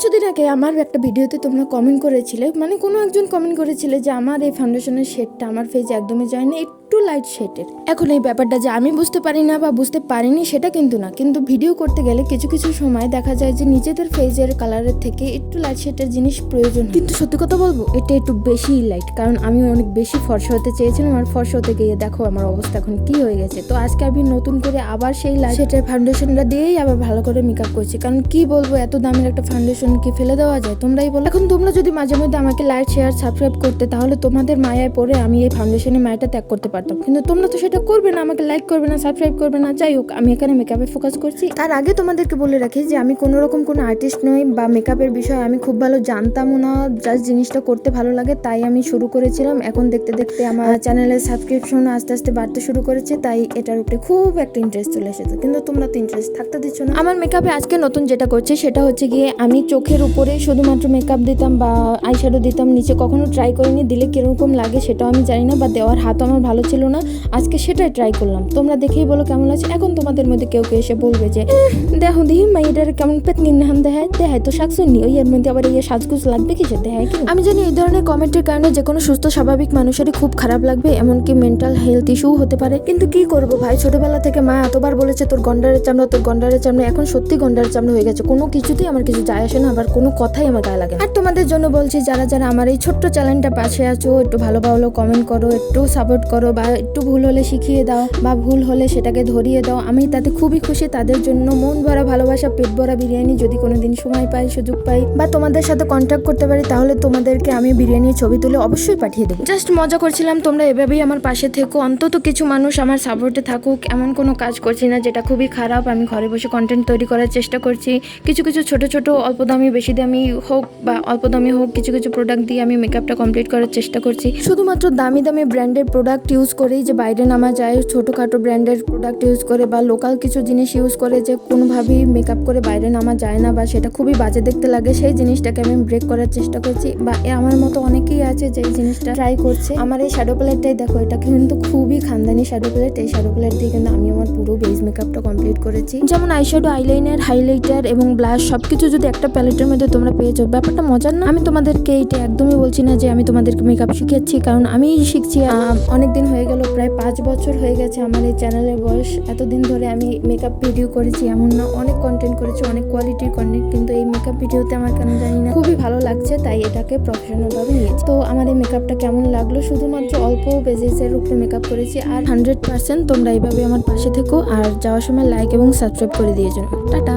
কিছুদিন আগে আমার একটা ভিডিওতে তোমরা কমেন্ট করেছিলে মানে কোনো একজন কমেন্ট করেছিলে যে আমার এই ফাউন্ডেশনের শেডটা আমার ফেজে একদমই যায় না। একটু লাইট শেডের এখন এই ব্যাপারটা যে আমি বুঝতে পারি না বা বুঝতে পারিনি সেটা কিন্তু না। কিন্তু ভিডিও করতে গেলে কিছু কিছু সময় দেখা যায় যে নিজেদের ফেজের কালারের থেকে একটু লাইট শেডের জিনিস প্রয়োজন কিন্তু সত্যি কথা বলব, এটা একটু বেশি লাইট কারণ আমি অনেক বেশি ফর্সা হতে চেয়েছিলাম আর ফর্সা হতে গিয়ে দেখো আমার অবস্থা এখন কি হয়ে গেছে। তো আজকে আমি নতুন করে আবার সেই লাইট শেডের ফাউন্ডেশনটা দিয়েই আবার ভালো করে মেকআপ করছি। কারণ কি বলব, এত দামের একটা ফাউন্ডেশন কি ফেলে দেওয়া যায়? তোমরাই বলো। এখন তোমরা যদি মাঝে মধ্যে আমাকে লাইক শেয়ার সাবস্ক্রাইব করতে, তাহলে তোমাদের মায়ায় পড়ে আমি এই ফাউন্ডেশনের মায়াটা ত্যাগ করতে পারতাম। কিন্তু তোমরা তো সেটা করবে না আমাকে লাইক করবে না সাবস্ক্রাইব করবে না। যাই হোক আমি এখানে মেকআপে ফোকাস করছি। তার আগে তোমাদেরকে বলে রাখি যে আমি কোনো রকম কোনো আর্টিস্ট নই বা মেকআপের বিষয়ে আমি খুব ভালো জানতামও না জাস্ট জিনিসটা করতে ভালো লাগে তাই আমি শুরু করেছিলাম। এখন দেখতে দেখতে আমার চ্যানেলের সাবস্ক্রিপশন আস্তে আস্তে বাড়তে শুরু করেছে তাই এটার উপরে খুব একটা ইন্টারেস্ট চলে এসেছে। কিন্তু তোমরা তো ইন্টারেস্ট থাকতে দিচ্ছ না। আমার মেকআপে আজকে নতুন যেটা করছে সেটা হচ্ছে গিয়ে আমি চোখের উপরে শুধুমাত্র মেকআপ দিতাম বা আইশ্যাডো দিতাম নিচে কখনো ট্রাই করিনি দিলে কীরকম লাগে সেটাও আমি জানি না বা দেওয়ার হাতও আমার ভালো ছিল না আজকে সেটাই ট্রাই করলাম। তোমরা দেখেই বলো কেমন আছে। এখন তোমাদের মধ্যে কেউ কেউ এসে বলবে যে দেখো দি মাইডার কেমন পেতনির নাম দেখায়? দেখায় তো শাকসুনি ওই এর মধ্যে আবার ইয়ে সাজগুজ লাগবে কিসে দেখায় কি? আমি জানি এই ধরনের কমেন্টের কারণে যে কোনো সুস্থ স্বাভাবিক মানুষেরই খুব খারাপ লাগবে এমনকি মেন্টাল হেলথ ইস্যু হতে পারে। কিন্তু কি করব ভাই? ছোটবেলা থেকে মা এতবার বলেছে তোর গন্ডারের চামড়া তোর গন্ডারের চামড়া। এখন সত্যি গন্ডারের চামড়া হয়ে গেছে। কোনো কিছুতেই আমার কিছু যায় আসে না আবার কোনো কথাই আমার গায়ে লাগে আর তোমাদের জন্য বলছি যারা যারা আমার এই ছোট্ট চ্যানেলটা পাশে আছো একটু ভালো ভালো কমেন্ট করো একটু সাপোর্ট করো বা একটু ভুল হলে শিখিয়ে দাও বা ভুল হলে সেটাকে ধরিয়ে দাও। আমি তাতে খুবই খুশি। তাদের জন্য মন ভরা ভালোবাসা, পেট ভরা বিরিয়ানি যদি কোনোদিন সময় পাই, সুযোগ পাই বা তোমাদের সাথে কন্ট্যাক্ট করতে পারি, তাহলে তোমাদেরকে আমি বিরিয়ানির ছবি তুলে অবশ্যই পাঠিয়ে দেবো। জাস্ট মজা করছিলাম তোমরা এভাবেই আমার পাশে থেকো। অন্তত কিছু মানুষ আমার সাপোর্টে থাকুক। এমন কোনো কাজ করছি না যেটা খুবই খারাপ। আমি ঘরে বসে কন্টেন্ট তৈরি করার চেষ্টা করছি। কিছু কিছু ছোট ছোট অল্প দামি বেশি দামি হোক বা অল্প দামি হোক, কিছু কিছু প্রোডাক্ট দিয়ে আমি মেকআপটা কমপ্লিট করার চেষ্টা করছি। শুধুমাত্র দামি দামি ব্র্যান্ডের প্রোডাক্ট ইউজ করেই যে বাইরে নামা যায়, ছোটোখাটো ব্র্যান্ডের প্রোডাক্ট ইউজ করে বা লোকাল কিছু জিনিস ইউজ করে যে কোনোভাবেই মেকআপ করে বাইরে নামা যায় না বা সেটা খুবই বাজে দেখতে লাগে, সেই জিনিসটাকে আমি ব্রেক করার চেষ্টা করছি বা আমার মতো অনেকেই আছে যে এই জিনিসটা ট্রাই করছে। আমার এই শ্যাডো প্লেটটাই দেখো এটা কিন্তু খুবই খানদানি শ্যাডো প্লেট এই শ্যাডো প্লেট দিয়ে কিন্তু আমি আমার পুরো বেস মেকআপটা কমপ্লিট করেছি। যেমন আইশ্যাডো আইলাইনার হাইলাইটার এবং ব্লাশ সব কিছু যদি একটা প্যালেটের মধ্যে তোমরা পেয়েছ ব্যাপারটা মজার না? আমি তোমাদেরকে এইটা একদমই বলছি না যে আমি তোমাদেরকে মেকআপ শিখাচ্ছি কারণ আমি শিখছি অনেক দিন হয়ে গেল, প্রায় পাঁচ বছর হয়ে গেছে আমার এই চ্যানেলের বয়স। এতদিন ধরে আমি মেকআপ ভিডিও করেছি, এমন না, অনেক কন্টেন্ট করেছি, অনেক কোয়ালিটির কন্টেন্ট কিন্তু এই মেকআপ ভিডিওতে আমার কেন জানি না, খুবই ভালো লাগছে, তাই এটাকে প্রফেশনালভাবে নিয়েছি। তো আমার এই মেকআপটা কেমন লাগল? শুধুমাত্র অল্প বেজেসের উপরে মেকআপ করেছি, আর হান্ড্রেড পার্সেন্ট তোমরা এইভাবে আমার পাশে থেকো, আর যাওয়ার সময় লাইক এবং সাবস্ক্রাইব করে দিয়েছ। টাটা!